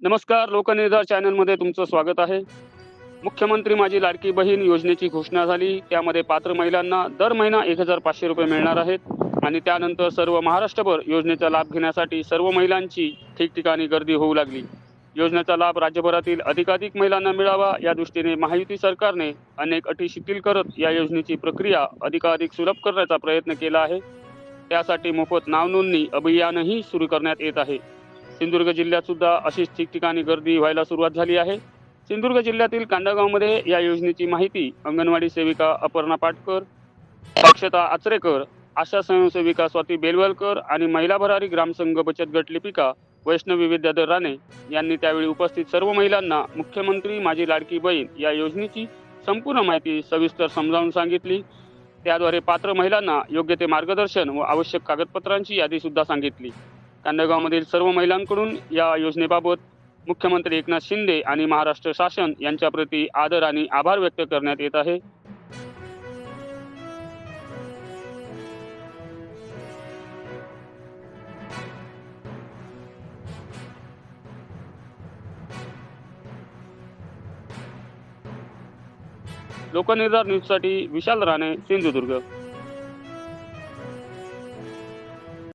नमस्कार लोकनिर्धार चॅनलमध्ये तुमचं स्वागत आहे. मुख्यमंत्री माझी लाडकी बहीण योजनेची घोषणा झाली. त्यामध्ये पात्र महिलांना दर महिना एक हजार पाचशे रुपये मिळणार आहेत. आणि त्यानंतर सर्व महाराष्ट्रभर योजनेचा लाभ घेण्यासाठी सर्व महिलांची ठिकठिकाणी गर्दी होऊ लागली. योजनेचा लाभ राज्यभरातील अधिकाधिक महिलांना मिळावा या दृष्टीने महायुती सरकारने अनेक अटी शिथिल करत या योजनेची प्रक्रिया अधिकाधिक सुलभ करण्याचा प्रयत्न केला आहे. त्यासाठी मोफत नावनोंदणी अभियानही सुरू करण्यात येत आहे. सिंधुदुर्ग जिल्ह्यात सुद्धा अशीच ठिकठिकाणी गर्दी व्हायला सुरुवात झाली आहे. सिंधुदुर्ग जिल्ह्यातील कांदागावमध्ये या योजनेची माहिती अंगणवाडी सेविका अपर्णा पाटकर अक्षता आचरेकर आशा स्वयंसेविका स्वाती बेलवलकर आणि महिला भरारी ग्रामसंघ बचत गट लिपिका वैष्णवी विद्याधर राणे यांनी त्यावेळी उपस्थित सर्व महिलांना मुख्यमंत्री माझी लाडकी बहीण या योजनेची संपूर्ण माहिती सविस्तर समजावून सांगितली. त्याद्वारे पात्र महिलांना योग्य ते मार्गदर्शन व आवश्यक कागदपत्रांची यादी सुद्धा सांगितली. कांदगावमधील सर्व महिलांकडून या योजनेबाबत मुख्यमंत्री एकनाथ शिंदे आणि महाराष्ट्र शासन यांच्याप्रती आदर आणि आभार व्यक्त करण्यात येत आहे. लोकनिर्धार न्यूजसाठी विशाल राणे सिंधुदुर्ग.